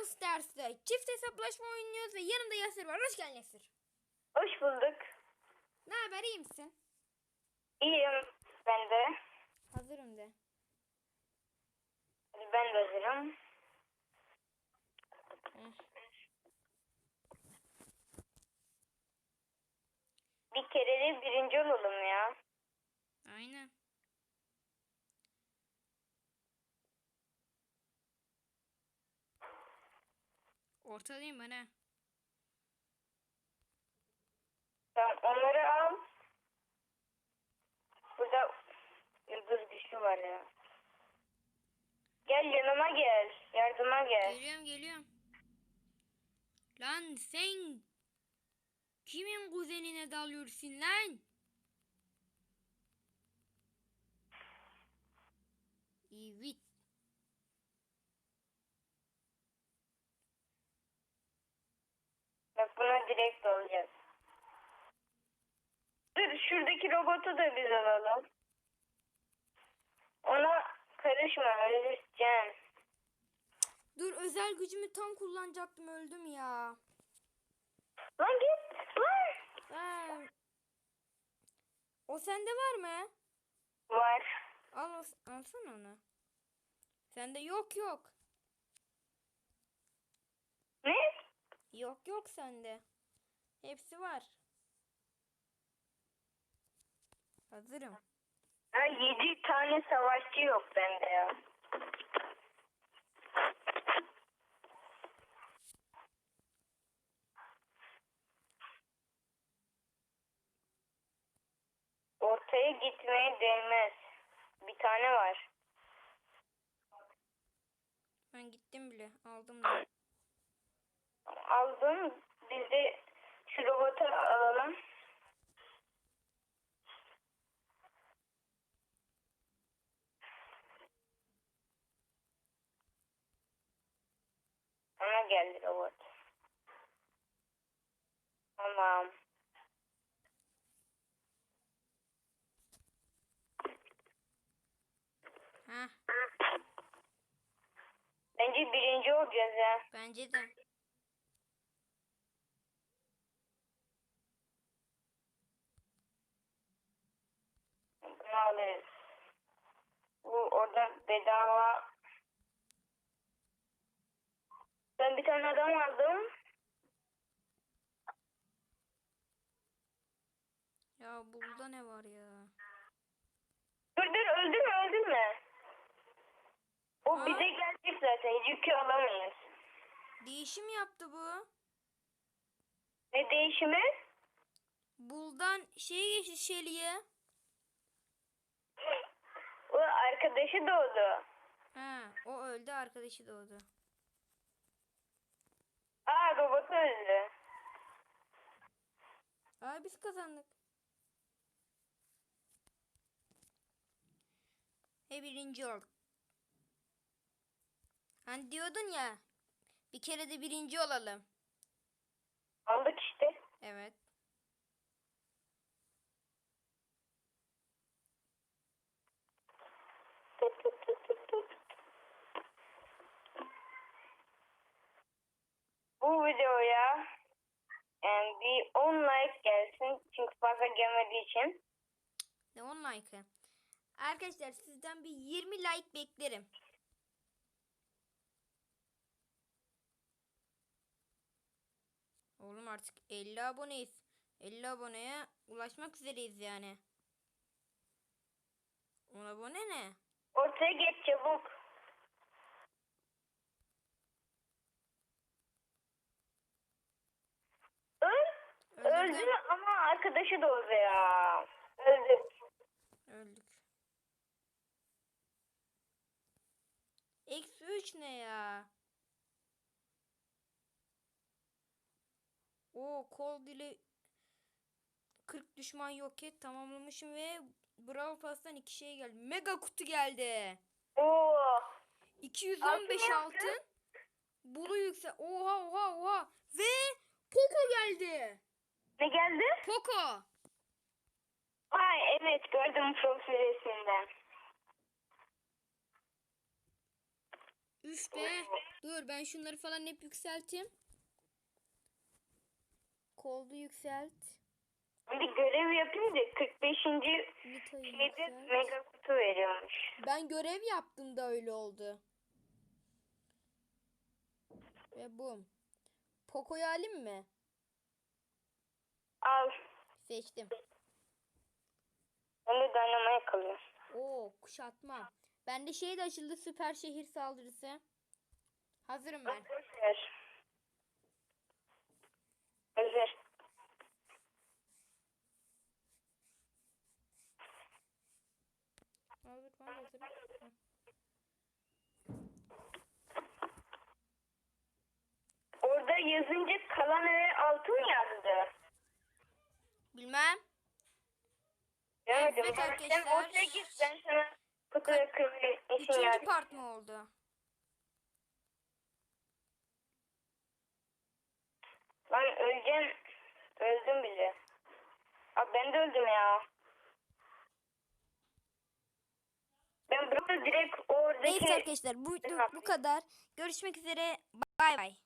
Brawl Stars'ta çift hesaplaşma oynuyoruz ve yanımda Yasir var. Hoş geldin Yasir. Hoş bulduk. Ne haber iyi misin? İyiyim ben de. Hazırım de. Ben de hazırım. Bir kere de birinci olalım ya. Aynen. Ortadayım ben ha. Tamam onları al. Burada yıldız güçlü var ya. Gel yanıma gel. Yardıma gel. Geliyorum geliyorum. Lan sen kimin kuzenine dalıyorsun lan? Evet. Buna direkt olacağız. Dur şuradaki robotu da biz alalım. Ona karışma ölürsen. Dur özel gücümü tam kullanacaktım öldüm ya. Lan git. Lan. Ha. O sende var mı? Var. Al alsana onu. Sende yok yok. Ne? Yok yok sende. Hepsi var. Hazırım. Ha, yedi tane savaşçı yok bende ya. Ortaya gitmeye değmez. Bir tane var. Ben gittim bile. Aldım da. Aldım. Biz de şu robotu alalım. Ona geldi robot. Tamam. Ha, Bence birinci olacağız ya. bence de. Alırız. Bu orada bedava. Ben bir tane adam aldım. Ya burada ne var ya? Dur dur öldürme öldürme. O Aa. bize gelecek zaten. Yükü alamayız. Değişim yaptı bu. Ne değişimi? Buldan şey geçti Şeli'ye. O arkadaşı doğdu. Ha, o öldü arkadaşı doğdu. Aa robot öldü. Aa biz kazandık. He birinci olduk. Hani diyordun ya bir kere de birinci olalım. Aldık işte. Evet. Bu videoya yani bir 10 like gelsin. Çünkü fazla gelmediği için. Ne 10 like'ı. Arkadaşlar sizden bir 20 like beklerim. Oğlum artık 50 aboneyiz. 50 aboneye ulaşmak üzereyiz yani. 10 abone ne? Ortaya geç çabuk. Öl. Öldürdüm. Öldü ama arkadaşı da oldu ya. Öldü. Öldük. Eksi 3 ne ya? O kol dili 40 düşman yok et tamamlamışım ve Brawl Pass'tan iki şey geldi. Mega kutu geldi. Oo. 215 Altın altın. Bulu yüksek. Oha oha oha. Ve Poco geldi. Ne geldi? Poco. Ay evet gördüm profil resminden. Üf be. Dur ben şunları falan hep yükselteyim. Koldu yükselt. Bir görev yapayım da 45. Nita'yı şeyde mega kutu veriyormuş. Ben görev yaptım da öyle oldu. Ve bum. Poco'yu alayım mı? Al. Seçtim. Ben de dynamaya kalıyorum. Oo kuşatma. Bende şey de açıldı süper şehir saldırısı. Hazırım ben. Hazır. Hazır ben de hazırım. Heh. Orada yazınca kalan eve altı mı yazdı? Bilmem. Evet Sen arkadaşlar. ortaya git ben sana kutuya kırmızı için Üçüncü yardım. part mı oldu? Lan öleceğim. Öldüm bile. Abi ben de öldüm ya. Ben burada direkt oradaki... Neyse arkadaşlar bu, bu kadar. Görüşmek üzere. Bay bay.